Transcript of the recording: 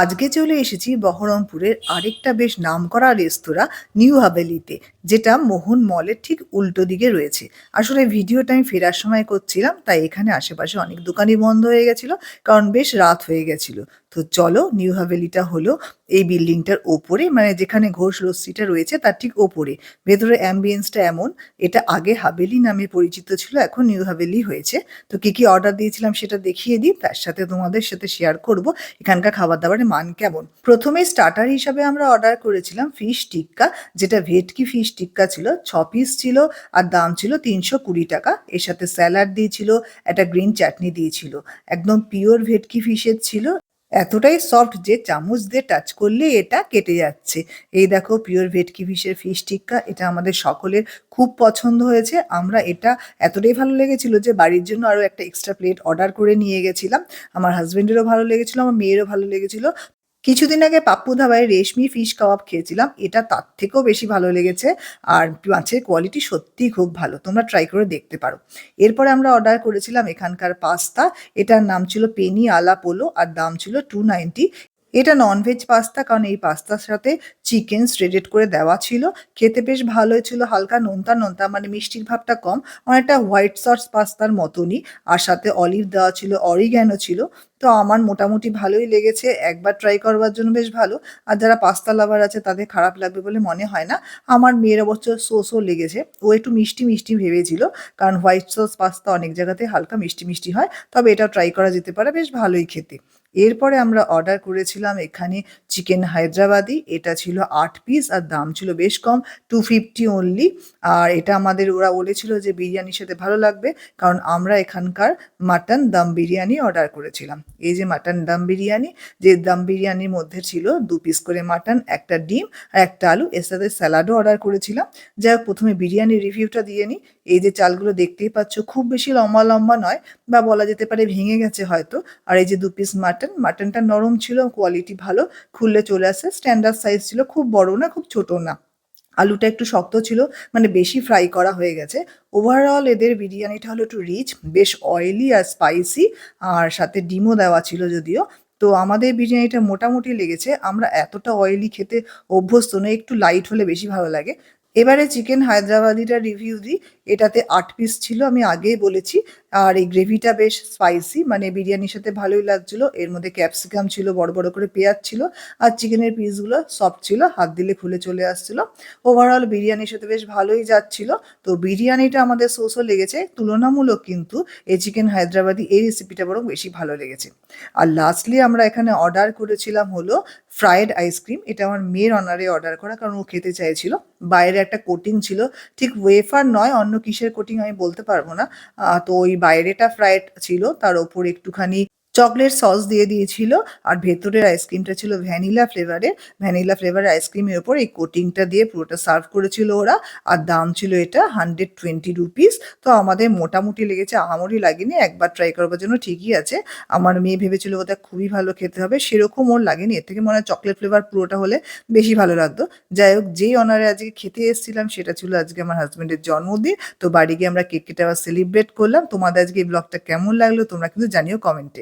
আজকে চলে এসেছি বহরমপুরের আরেকটা বেশ নামকরা রেস্তোরাঁ নিউ হাভেলিতে, যেটা মোহন মলের ঠিক উল্টো দিকে রয়েছে। আসলে ভিডিওটা আমি ফেরার সময় করছিলাম, তাই এখানে আশেপাশে অনেক দোকানই বন্ধ হয়ে গেছিল, কারণ বেশ রাত হয়ে গেছিল। তো চলো নিউ হাভেলিটা হলো এই বিল্ডিংটার ওপরে মানে যেখানে ঘোষ লস্যিটা রয়েছে তার ঠিক ওপরে। ভেতরে অ্যাম্বিয়েন্সটা এমন, এটা আগে হাভেলি নামে পরিচিত ছিল, এখন নিউ হাভেলি হয়েছে। তো কি কি অর্ডার দিয়েছিলাম সেটা দেখিয়ে দিই, তার সাথে তোমাদের সাথে শেয়ার করব, এখানকার খাবার দাবারের মান কেমন। প্রথমে স্টার্টার হিসাবে আমরা অর্ডার করেছিলাম ফিশ টিক্কা, যেটা ভেটকি ফিশ টিক্কা ছিল, ছ পিস ছিল আর দাম ছিল তিনশো কুড়ি টাকা। এর সাথে স্যালাড দিয়েছিল, একটা গ্রিন চাটনি দিয়েছিল। একদম পিওর ভেটকি ফিশের ছিল। এতটাই সফট যে চামচ দিয়ে টাচ করলে এটা কেটে যাচ্ছে। এই দেখো পিওর ভেটকি ফিশের ফিশ টিক্কা, এটা আমাদের সকলের খুব পছন্দ হয়েছে। আমরা এটা এতটাই ভালো লেগেছিল যে বাড়ির জন্য আরও একটা এক্সট্রা প্লেট অর্ডার করে নিয়ে গেছিলাম। আমার হাজব্যান্ডেরও ভালো লেগেছিলো, আমার মেয়েরও ভালো লেগেছিল। কিছুদিন আগে পাপ্পু ধাবায় রেশমি ফিশ কাবাব খেয়েছিলাম, এটা তার থেকেও বেশি ভালো লেগেছে আর মাছের কোয়ালিটি সত্যিই খুব ভালো, তোমরা ট্রাই করে দেখতে পারো। এরপরে আমরা অর্ডার করেছিলাম এখানকার পাস্তা এটার নাম ছিল পেনি আলা পোলো আর দাম ছিল টু নাইনটি এটা ননভেজ পাস্তা কারণ এই পাস্তার সাথে চিকেন স্ট্রেডেড করে দেওয়া ছিল। খেতে বেশ ভালোই ছিল, হালকা নোনতা নোনতা মানে মিষ্টির ভাবটা কম। অনেকটা হোয়াইট সস পাস্তার মতনই, আর সাথে অলিভ দেওয়া ছিল অরিগ্যানো ছিল। তো আমার মোটামুটি ভালোই লেগেছে, একবার ট্রাই করবার জন্য বেশ ভালো। আর যারা পাস্তা লাভার আছে, তাদের খারাপ লাগবে বলে মনে হয় না। আমার মেয়ের অবশ্য সোসও লেগেছে। ও একটু মিষ্টি মিষ্টি ভেবেছিল, কারণ হোয়াইট সস পাস্তা অনেক জায়গাতে হালকা মিষ্টি মিষ্টি হয়। তবে এটাও ট্রাই করা যেতে পারে, বেশ ভালোই খেতে। এরপরে আমরা অর্ডার করেছিলাম এখানে চিকেন হায়দ্রাবাদি, এটা ছিল আট পিস আর দাম ছিল বেশ কম টু ফিফটি অনলি আর এটা আমাদের, ওরা বলেছিল যে বিরিয়ানির সাথে ভালো লাগবে, কারণ আমরা এখানকার মাটন দম বিরিয়ানি অর্ডার করেছিলাম। এই যে মাটন দম বিরিয়ানি, যে দম বিরিয়ানির মধ্যে ছিল দু পিস করে মাটন একটা ডিম আর একটা আলু, এর সাথে স্যালাডও অর্ডার করেছিলাম। যাই প্রথমে বিরিয়ানির রিভিউটা দিয়ে নিই এই যে চালগুলো দেখতেই পাচ্ছ, খুব বেশি লম্বা লম্বা নয়, বা বলা যেতে পারে ভেঙে গেছে হয়তো। আর এই যে দু পিস মাটন মাটনটা নরম ছিল কোয়ালিটি ভালো, খুললে চলে আসে। স্ট্যান্ডার্ড সাইজ ছিল, খুব বড় না, খুব ছোট না। আলুটা একটু শক্ত ছিল মানে বেশি ফ্রাই করা হয়ে গেছে। ওভারঅল এদের বিরিয়ানিটা হলো একটু রিচ বেশ অয়েলি আর স্পাইসি আর সাথে ডিমও দেওয়া ছিল যদিও। তো আমাদের বিরিয়ানিটা মোটামুটি লেগেছে, আমরা এতটা অয়েলি খেতে অভ্যস্ত নয় একটু লাইট হলে বেশি ভালো লাগে। এবারে চিকেন হায়দ্রাবাদিটা রিভিউ দিই। এটাতে আট পিস ছিল, আমি আগেই বলেছি। আর এই গ্রেভিটা বেশ স্পাইসি মানে বিরিয়ানির সাথে ভালোই লাগছিল। এর মধ্যে ক্যাপসিকাম ছিল, বড় বড় করে পেঁয়াজ ছিল, আর চিকেনের পিসগুলো সফট ছিল, হাত দিলে খুলে চলে আসছিল। ওভারঅল বিরিয়ানির সাথে বেশ ভালোই যাচ্ছিল। তো বিরিয়ানিটা আমাদের সোসও লেগেছে। তুলনামূলক কিন্তু এই চিকেন হায়দ্রাবাদি এই রেসিপিটা বরং বেশি ভালো লেগেছে। আর লাস্টলি আমরা এখানে অর্ডার করেছিলাম হলো ফ্রায়েড আইসক্রিম এটা আমার মেয়ের অনারে অর্ডার করা, কারণ ও খেতে চাইছিল। বাইরে একটা কোটিং ছিল। ঠিক ওয়েফার নয়, অন্য কিসের কোটিং আমি বলতে পারব না। তো ওই বাইরেটা ফ্রাইড ছিল, তার ওপর একটুখানি চকলেট সস দিয়ে দিয়েছিল, আর ভেতরের আইসক্রিমটা ছিল ভ্যানিলা ফ্লেভারের ভ্যানিলা ফ্লেভারের আইসক্রিমের ওপর এই কোটিংটা দিয়ে পুরোটা সার্ভ করেছিল ওরা, আর দাম ছিল এটা হান্ড্রেড টোয়েন্টি রুপিস তো আমাদের মোটামুটি লেগেছে আহামরি লাগেনি, একবার ট্রাই করবার জন্য ঠিকই আছে। আমার মেয়ে ভেবেছিল ওটা খুবই ভালো খেতে হবে, সেরকম ওর লাগেনি। এর থেকে মনে হয় চকলেট ফ্লেভার পুরোটা হলে বেশি ভালো লাগতো। যাই হোক, যেই অনারে আজকে খেতে এসেছিলাম, সেটা ছিল আজকে আমার হাজব্যান্ডের জন্মদিন। তো বাড়ি গিয়ে আমরা কেক কেটে আবার সেলিব্রেট করলাম। তোমাদের আজকে এই ব্লগটা কেমন লাগল, তোমরা কিন্তু জানিও কমেন্টে